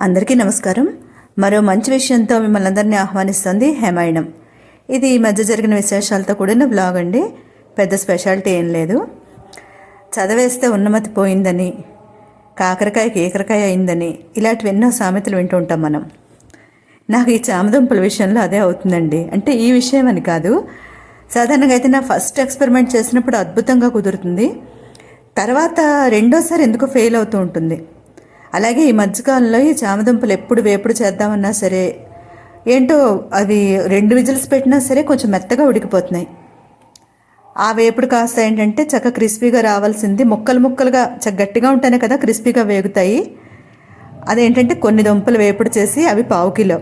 అందరికీ నమస్కారం. మరో మంచి విషయంతో మిమ్మల్ని అందరినీ ఆహ్వానిస్తుంది హేమాయణం ఇది ఈ మధ్య జరిగిన విశేషాలతో కూడిన బ్లాగ్ అండి. పెద్ద స్పెషాలిటీ ఏం లేదు. చదివేస్తే ఉన్నమతి పోయిందని కాకరకాయ కేకరకాయ అయిందని ఇలాంటివి ఎన్నో సామెతలు వింటూ ఉంటాం మనం. నాకు ఈ చామదుంపల విషయంలో అదే అవుతుందండి. అంటే ఈ విషయం అని కాదు. సాధారణంగా అయితే నా ఫస్ట్ ఎక్స్పెరిమెంట్ చేసినప్పుడు అద్భుతంగా కుదురుతుంది. తర్వాత రెండోసారి ఎందుకు ఫెయిల్ అవుతూ ఉంటుంది. అలాగే ఈ మధ్యకాలంలో ఈ చామదుంపలు ఎప్పుడు వేపుడు చేద్దామన్నా సరే ఏంటో అవి రెండు విజిల్స్ పెట్టినా సరే కొంచెం మెత్తగా ఉడికిపోతున్నాయి. ఆ వేపుడు కాస్త ఏంటంటే చక్క క్రిస్పీగా రావాల్సింది. ముక్కలు ముక్కలుగా చక్క గట్టిగా ఉంటేనే కదా క్రిస్పీగా వేగుతాయి. అదేంటంటే కొన్ని దుంపలు వేపుడు చేసి అవి పావు కిలో.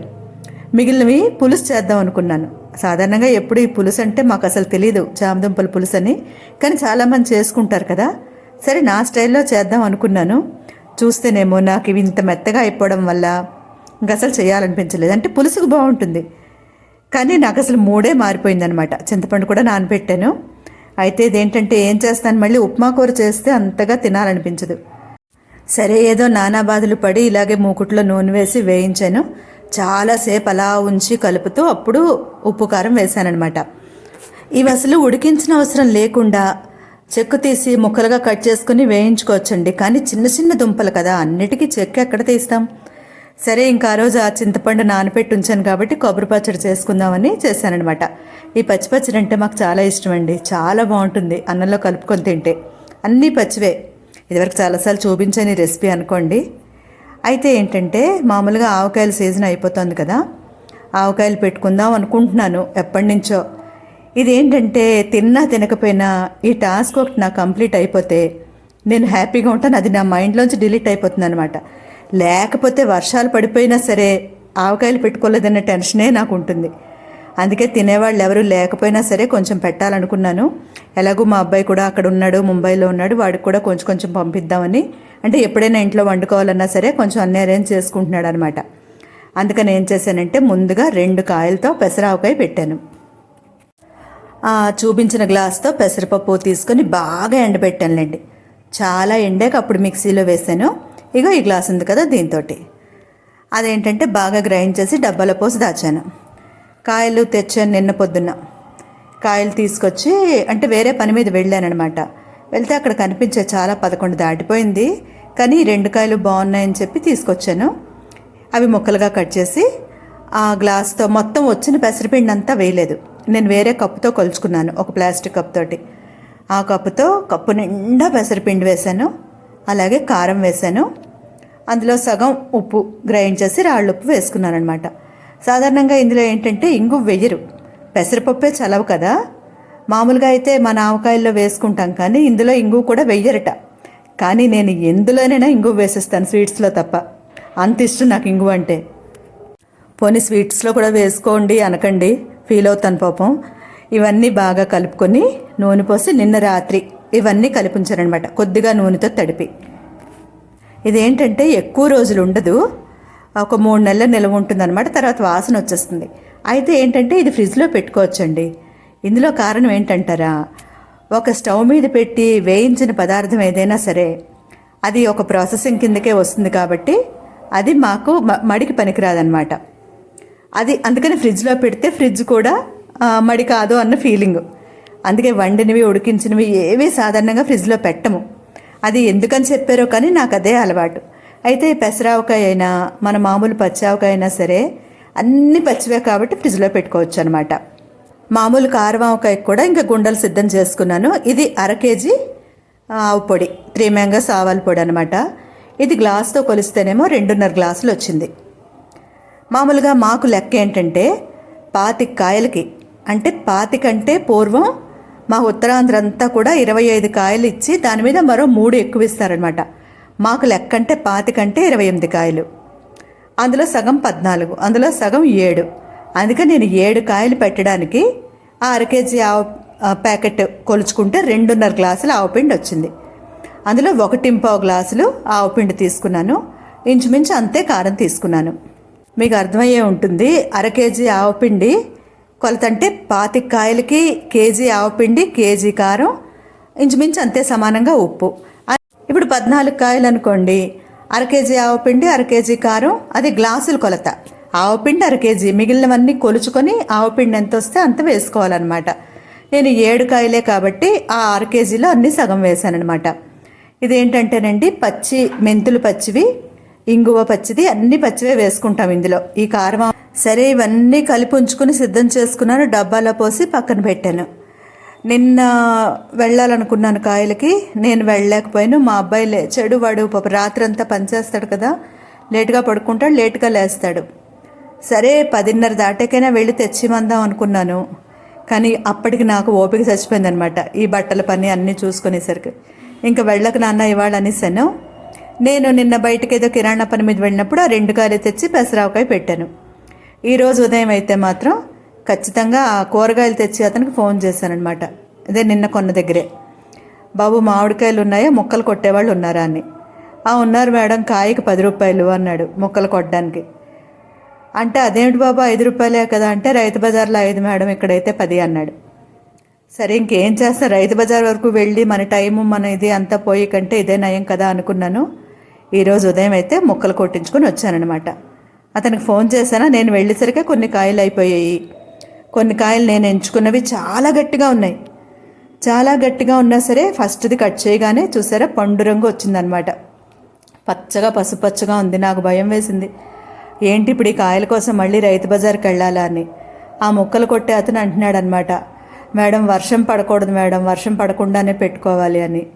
మిగిలినవి పులుసు చేద్దాం అనుకున్నాను. సాధారణంగా ఎప్పుడు ఈ పులుసు అంటే మాకు అసలు తెలియదు చామదుంపల పులుసు అని కానీ చాలామంది చేసుకుంటారు కదా. సరే నా స్టైల్లో చేద్దాం అనుకున్నాను. చూస్తేనేమో నాకు ఇవి ఇంత మెత్తగా అయిపోవడం వల్ల ఇంక అసలు చేయాలనిపించలేదు. అంటే పులుసుకు బాగుంటుంది. కానీ నాకు అసలు మూడే మారిపోయిందనమాట చింతపండు కూడా నానబెట్టాను. అయితే ఇదేంటంటే ఏం చేస్తాను? మళ్ళీ ఉప్మా కూర చేస్తే అంతగా తినాలనిపించదు. సరే ఏదో నానా బాధలు పడి ఇలాగే మూకుట్లో నూనె వేసి వేయించాను. చాలాసేపు అలా ఉంచి కలుపుతూ అప్పుడు ఉప్పు కారం వేశానమాట ఇవి అసలు ఉడికించిన అవసరం లేకుండా చెక్కు తీసి ముక్కలుగా కట్ చేసుకుని వేయించుకోవచ్చండి. కానీ చిన్న చిన్న దుంపలు కదా అన్నిటికీ చెక్కు ఎక్కడ తీస్తాం? సరే ఇంకా ఆ రోజు ఆ చింతపండు నానపెట్టి ఉంచాను కాబట్టి కొబ్బరి పచ్చడి చేసుకుందామని చేశానఅనమాట ఈ పచ్చి పచ్చడి అంటే మాకు చాలా ఇష్టం అండి చాలా బాగుంటుంది అన్నంలో కలుపుకొని తింటే. అన్నీ పచ్చివే. ఇదివరకు చాలాసార్లు చూపించని రెసిపీ అనుకోండి. అయితే ఏంటంటే మామూలుగా ఆవకాయల సీజన్ అయిపోతుంది కదా ఆవకాయలు పెట్టుకుందాం అనుకుంటున్నాను ఎప్పటి నుంచో. ఇదేంటంటే తిన్నా తినకపోయినా ఈ టాస్క్ ఒకటి నా కంప్లీట్ అయిపోతే నేను హ్యాపీగా ఉంటాను. అది నా మైండ్లోంచి డిలీట్ అయిపోతుంది అనమాట లేకపోతే వర్షాలు పడిపోయినా సరే ఆవకాయలు పెట్టుకోలేదన్న టెన్షనే నాకు ఉంటుంది. అందుకే తినేవాళ్ళు ఎవరు లేకపోయినా సరే కొంచెం పెట్టాలనుకున్నాను. ఎలాగో మా అబ్బాయి కూడా అక్కడ ఉన్నాడు ముంబైలో ఉన్నాడు. వాడికి కూడా కొంచెం కొంచెం పంపిద్దామని. అంటే ఎప్పుడైనా ఇంట్లో వండుకోవాలన్నా సరే కొంచెం అన్నీ అరేంజ్ చేసుకుంటున్నాడు అనమాట అందుకని ఏం చేశానంటే ముందుగా రెండు కాయలతో పెసరావకాయ పెట్టాను. చూపించిన గ్లాస్తో పెసరపప్పు తీసుకొని బాగా ఎండబెట్టానులేండి. చాలా ఎండాక అప్పుడు మిక్సీలో వేసాను. ఇగో ఈ గ్లాస్ ఉంది కదా దీంతో అదేంటంటే బాగా గ్రైండ్ చేసి డబ్బాలో పోసి దాచాను. కాయలు తెచ్చాను నిన్న పొద్దున్న. కాయలు తీసుకొచ్చి అంటే వేరే పని మీద వెళ్ళానమాట వెళ్తే అక్కడ కనిపించే చాలా పదకొండు దాటిపోయింది. కానీ రెండు కాయలు బాగున్నాయని చెప్పి తీసుకొచ్చాను. అవి ముక్కలుగా కట్ చేసి ఆ గ్లాస్తో మొత్తం వచ్చిన పెసరపిండి అంతా వేయలేదు. నేను వేరే కప్పుతో కొలుచుకున్నాను ఒక ప్లాస్టిక్ కప్ తోటి. ఆ కప్పుతో కప్పు నిండా పెసరపిండి వేశాను అలాగే కారం వేశాను. అందులో సగం ఉప్పు గ్రైండ్ చేసి రాళ్ళు ఉప్పు వేసుకున్నాను అనమాట సాధారణంగా ఇందులో ఏంటంటే ఇంగు వెయ్యరు. పెసరపప్పే చలవు కదా. మామూలుగా అయితే మన ఆవకాయల్లో వేసుకుంటాం కానీ ఇందులో ఇంగు కూడా వెయ్యరట. కానీ నేను ఎందులోనైనా ఇంగు వేసేస్తాను స్వీట్స్లో తప్ప. అంత ఇష్టం నాకు ఇంగు అంటే. పోనీ స్వీట్స్లో కూడా వేసుకోండి అనకండి. ఫీల్ అవుతాను పాపం. ఇవన్నీ బాగా కలుపుకొని నూనె పోసి నిన్న రాత్రి ఇవన్నీ కలిపించారనమాట. కొద్దిగా నూనెతో తడిపి. ఇదేంటంటే ఎక్కువ రోజులు ఉండదు. ఒక మూడు నెలల నిల్వ ఉంటుందన్నమాట. తర్వాత వాసన వచ్చేస్తుంది. అయితే ఏంటంటే ఇది ఫ్రిడ్జ్లో పెట్టుకోవచ్చండి. ఇందులో కారణం ఏంటంటారా? ఒక స్టవ్ మీద పెట్టి వేయించిన పదార్థం ఏదైనా సరే అది ఒక ప్రాసెసింగ్ కిందకే వస్తుంది కాబట్టి అది మాకు మడికి పనికిరాదనమాట అది అందుకని ఫ్రిడ్జ్లో పెడితే ఫ్రిడ్జ్ కూడా మడి కాదు అన్న ఫీలింగ్. అందుకే వండినవి ఉడికించినవి ఏవి సాధారణంగా ఫ్రిడ్జ్లో పెట్టము. అది ఎందుకని చెప్పారో కానీ నాకు అదే అలవాటు. అయితే పెసరావకాయ అయినా మన మామూలు పచ్చావకాయ అయినా సరే అన్ని పచ్చివే కాబట్టి ఫ్రిడ్జ్లో పెట్టుకోవచ్చు అనమాట మామూలు కారవావకాయకు కూడా ఇంకా గుండలు సిద్ధం చేసుకున్నాను. ఇది అర కేజీ ఆవు పొడి త్రీ మ్యాంగోస్ ఆవాల పొడి అనమాట ఇది గ్లాస్తో కొలిస్తేనేమో రెండున్నర గ్లాసులు వచ్చింది. మామూలుగా మాకు లెక్క ఏంటంటే పాతిక కాయలకి అంటే పాతికంటే పూర్వం మా ఉత్తరాంధ్ర అంతా కూడా ఇరవై ఐదు కాయలు ఇచ్చి దాని మీద మరో మూడు ఎక్కువ ఇస్తారనమాట మాకు లెక్క అంటే పాతికంటే ఇరవై ఎనిమిది కాయలు. అందులో సగం పద్నాలుగు అందులో సగం ఏడు. అందుకని నేను ఏడు కాయలు పెట్టడానికి ఆ అర కేజీ ఆవు ప్యాకెట్ కొలుచుకుంటే రెండున్నర గ్లాసులు ఆవుపిండి వచ్చింది. అందులో ఒకటింపావు గ్లాసులు ఆవుపిండి తీసుకున్నాను. ఇంచుమించు అంతే కారం తీసుకున్నాను. మీకు అర్థమయ్యే ఉంటుంది. అర కేజీ ఆవపిండి కొలత అంటే పాతిక కాయలకి కేజీ ఆవపిండి కేజీ కారం ఇంచుమించు అంతే సమానంగా ఉప్పు. ఇప్పుడు పద్నాలుగు కాయలు అనుకోండి. అర కేజీ ఆవపిండి అర కేజీ కారం అది గ్లాసుల కొలత. ఆవపిండి అర కేజీ. మిగిలినవన్నీ కొలుచుకొని ఆవపిండి ఎంత వస్తే అంత వేసుకోవాలన్నమాట. నేను ఏడు కాయలే కాబట్టి ఆ అర కేజీలో అన్నీ సగం వేశానమాట ఇదేంటంటేనండి పచ్చి మెంతులు పచ్చివి ఇంగువ పచ్చిది అన్ని పచ్చివే వేసుకుంటాం ఇందులో. ఈ కారం సరే ఇవన్నీ కలిపి ఉంచుకుని సిద్ధం చేసుకున్నాను. డబ్బాలో పోసి పక్కన పెట్టాను. నిన్న వెళ్ళాలనుకున్నాను కాయలకి. నేను వెళ్ళలేకపోయాను. మా అబ్బాయి లేచాడు వాడు పాప రాత్రి పనిచేస్తాడు కదా. లేటుగా పడుకుంటాడు లేటుగా లేస్తాడు. సరే పదిన్నర దాటాకైనా వెళ్ళి తెచ్చిమందాం అనుకున్నాను. కానీ అప్పటికి నాకు ఓపిక చచ్చిపోయిందనమాట ఈ బట్టల పని అన్నీ చూసుకునేసరికి. ఇంకా వెళ్ళక నాన్న ఇవాళ అనేసాను. నేను నిన్న బయటకు ఏదో కిరాణా పని మీద వెళ్ళినప్పుడు ఆ రెండు కాయలు తెచ్చి పెసరావకాయ పెట్టాను. ఈరోజు ఉదయం అయితే మాత్రం ఖచ్చితంగా ఆ కూరగాయలు తెచ్చి అతనికి ఫోన్ చేశానమాట అదే నిన్న కొన్న దగ్గరే. బాబు మామిడికాయలు ఉన్నాయా? ముక్కలు కొట్టేవాళ్ళు ఉన్నారా? అని. ఆ ఉన్నారు మేడం. కాయకి పది రూపాయలు అన్నాడు ముక్కలు కొట్టడానికి. అంటే అదేమిటి బాబు? ఐదు రూపాయలే కదా అంటే రైతు బజార్లో ఐదు మేడం ఇక్కడైతే పది అన్నాడు. సరే ఇంకేం చేస్తాను రైతు బజార్ వరకు వెళ్ళి మన టైము మన ఇది అంతా పోయి కంటే ఇదే నయం కదా అనుకున్నాను. ఈరోజు ఉదయం అయితే ముక్కలు కొట్టించుకొని వచ్చాననమాట అతనికి ఫోన్ చేశానా? నేను వెళ్ళేసరికి కొన్ని కాయలు అయిపోయాయి. కొన్ని కాయలు నేను ఎంచుకున్నవి చాలా గట్టిగా ఉన్నాయి. చాలా గట్టిగా ఉన్నా సరే ఫస్ట్ది కట్ చేయగానే చూసారా పండు రంగు వచ్చిందనమాట పచ్చగా పసుపచ్చగా ఉంది. నాకు భయం వేసింది. ఏంటి ఇప్పుడు ఈ కాయల కోసం మళ్ళీ రైతు బజార్కి వెళ్ళాలా అని. ఆ ముక్కలు కొట్టే అతను అంటున్నాడనమాట మేడం వర్షం పడకూడదు మేడం వర్షం పడకుండానే పెట్టుకోవాలి అని.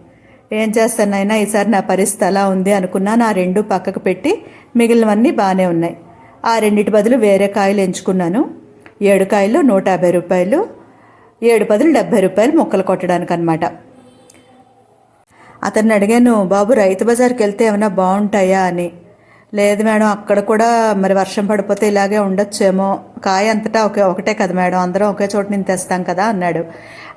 ఏం చేస్తానైనా ఈసారి నా పరిస్థితి అలా ఉంది అనుకున్నా నా రెండు పక్కకు పెట్టి మిగిలినవన్నీ బాగానే ఉన్నాయి. ఆ రెండింటి బదులు వేరే కాయలు ఎంచుకున్నాను. ఏడు కాయలు నూట యాభై రూపాయలు ఏడు బదులు డెబ్బై రూపాయలు మొక్కలు కొట్టడానికి అనమాట అతన్ని అడిగాను బాబు రైతు బజార్కి వెళ్తే ఏమైనా బాగుంటాయా? అని. లేదు మేడం అక్కడ కూడా మరి వర్షం పడిపోతే ఇలాగే ఉండొచ్చేమో. కాయ అంతటా ఒకే ఒకటే కదా మేడం అందరం ఒకే చోట నుంచి తెస్తాం కదా అన్నాడు.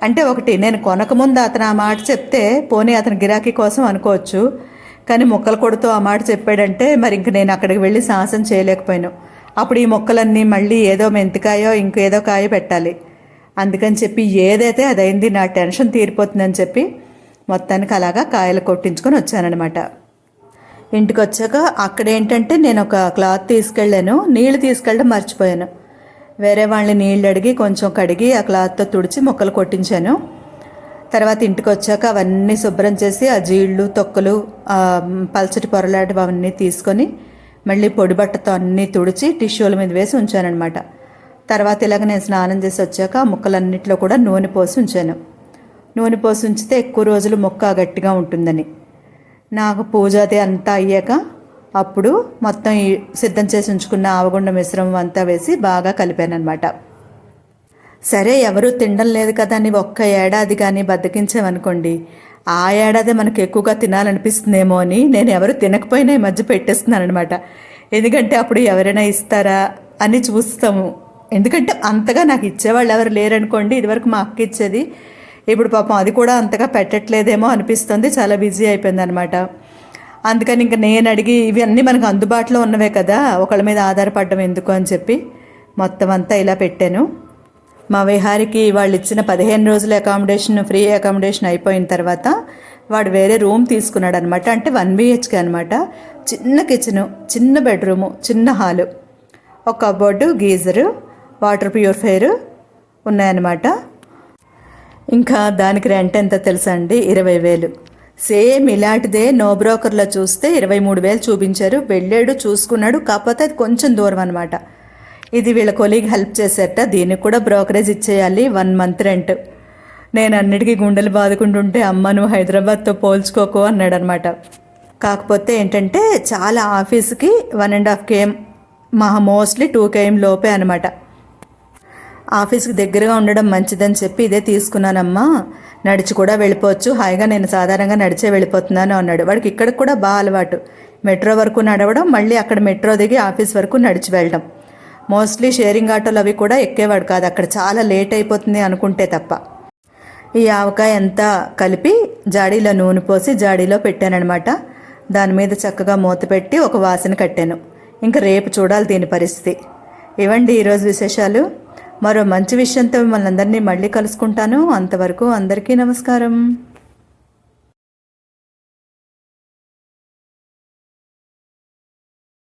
అంటే ఒకటి నేను కొనకముందు అతను ఆ మాట చెప్తే పోనీ అతని గిరాకీ కోసం అనుకోవచ్చు. కానీ మొక్కలు కొడుతూ ఆ మాట చెప్పాడంటే మరి ఇంక నేను అక్కడికి వెళ్ళి సాహసం చేయలేకపోయాను. అప్పుడు ఈ మొక్కలన్నీ మళ్ళీ ఏదో మెంతికాయో ఇంకేదో కాయ పెట్టాలి. అందుకని చెప్పి ఏదైతే అదైంది నా టెన్షన్ తీరిపోతుందని చెప్పి మొత్తానికి అలాగా కాయలు కొట్టించుకొని వచ్చాననమాట ఇంటికి వచ్చాక అక్కడ ఏంటంటే నేను ఒక క్లాత్ తీసుకెళ్ళాను. నీళ్ళు తీసుకెళ్ళడం మర్చిపోయాను. వేరే వాళ్ళని నీళ్ళు అడిగి కొంచెం కడిగి ఆ క్లాత్తో తుడిచి మొక్కలు కొట్టించాను. తర్వాత ఇంటికి వచ్చాక అవన్నీ శుభ్రం చేసి ఆ జీళ్ళు తొక్కలు పల్చటి పొరలాంటివి అవన్నీ తీసుకొని మళ్ళీ పొడి బట్టతో అన్నీ తుడిచి టిష్యూల మీద వేసి ఉంచానన్నమాట. తర్వాత ఇలాగ నేను స్నానం చేసి వచ్చాక ఆ ముక్కలన్నింటిలో కూడా నూనె పోసి ఉంచాను. నూనె పోసి ఉంచితే ఎక్కువ రోజులు మొక్క గట్టిగా ఉంటుందని. నాకు పూజ అది అంతా అయ్యాక అప్పుడు మొత్తం సిద్ధం చేసి ఉంచుకున్న ఆవగుండ మిశ్రమం అంతా వేసి బాగా కలిపాను అనమాట సరే ఎవరూ తినడం లేదు కదా అని ఒక్క ఏడాది కానీ బద్దకించామనుకోండి ఆ ఏడాది మనకు ఎక్కువగా తినాలనిపిస్తుందేమో అని నేను ఎవరు తినకపోయినా ఈ మధ్య పెట్టేస్తున్నాను అనమాట ఎందుకంటే అప్పుడు ఎవరైనా ఇస్తారా అని చూస్తాము. ఎందుకంటే అంతగా నాకు ఇచ్చేవాళ్ళు ఎవరు లేరనుకోండి ఇదివరకు మా అక్క ఇచ్చేది ఇప్పుడు పాపం అది కూడా అంతగా పెట్టట్లేదేమో అనిపిస్తుంది. చాలా బిజీ అయిపోయింది అనమాట అందుకని ఇంకా నేను అడిగి ఇవన్నీ మనకు అందుబాటులో ఉన్నవే కదా ఒకళ్ళ మీద ఆధారపడడం ఎందుకు అని చెప్పి మొత్తం అంతా ఇలా పెట్టాను. మా విహారికి వాళ్ళు ఇచ్చిన పదిహేను రోజుల అకామిడేషన్ ఫ్రీ అకామిడేషన్ అయిపోయిన తర్వాత వాడు వేరే రూమ్ తీసుకున్నాడు అనమాట అంటే వన్ బిహెచ్కే అనమాట చిన్న కిచెను చిన్న బెడ్రూము చిన్న హాలు ఒక కబోర్డు గీజరు వాటర్ ప్యూరిఫైయరు ఉన్నాయన్నమాట. ఇంకా దానికి రెంట్ ఎంత తెలుసా అండి ఇరవై వేలు. సేమ్ ఇలాంటిదే నో బ్రోకర్లో చూస్తే ఇరవై మూడు వేలు చూపించారు. వెళ్ళాడు చూసుకున్నాడు. కాకపోతే అది కొంచెం దూరం అనమాట ఇది వీళ్ళ కొలీగ్ హెల్ప్ చేసేట. దీనికి కూడా బ్రోకరేజ్ ఇచ్చేయాలి. One month rent. నేను అన్నిటికీ గుండెలు బాదుకుంటుంటే అమ్మ నువ్వు హైదరాబాద్తో పోల్చుకోకు అన్నాడు అనమాట కాకపోతే ఏంటంటే చాలా ఆఫీస్కి one and half K M mostly two K లోపే అనమాట ఆఫీస్కి దగ్గరగా ఉండడం మంచిదని చెప్పి ఇదే తీసుకున్నానమ్మా. నడిచి కూడా వెళ్ళిపోవచ్చు. హాయిగా నేను సాధారణంగా నడిచే వెళ్ళిపోతున్నాను అన్నాడు. వాడికి ఇక్కడ కూడా బాగా అలవాటు. మెట్రో వరకు నడవడం మళ్ళీ అక్కడ మెట్రో దిగి ఆఫీస్ వరకు నడిచి వెళ్ళడం. మోస్ట్లీ షేరింగ్ ఆటోలు అవి కూడా ఎక్కేవాడు కాదు. అక్కడ చాలా లేట్ అయిపోతుంది అనుకుంటే తప్ప. ఈ ఆవకాయ అంతా కలిపి జాడీలో నూనె పోసి జాడీలో పెట్టానఅనమాట దాని మీద చక్కగా మూత పెట్టి ఒక వాసన కట్టాను. ఇంకా రేపు చూడాలి దీని పరిస్థితి. ఇవ్వండి ఈరోజు విశేషాలు. మరో మంచి విషయంతో మిమ్మల్ని అందరినీ మళ్ళీ కలుసుకుంటాను. అంతవరకు అందరికీ నమస్కారం.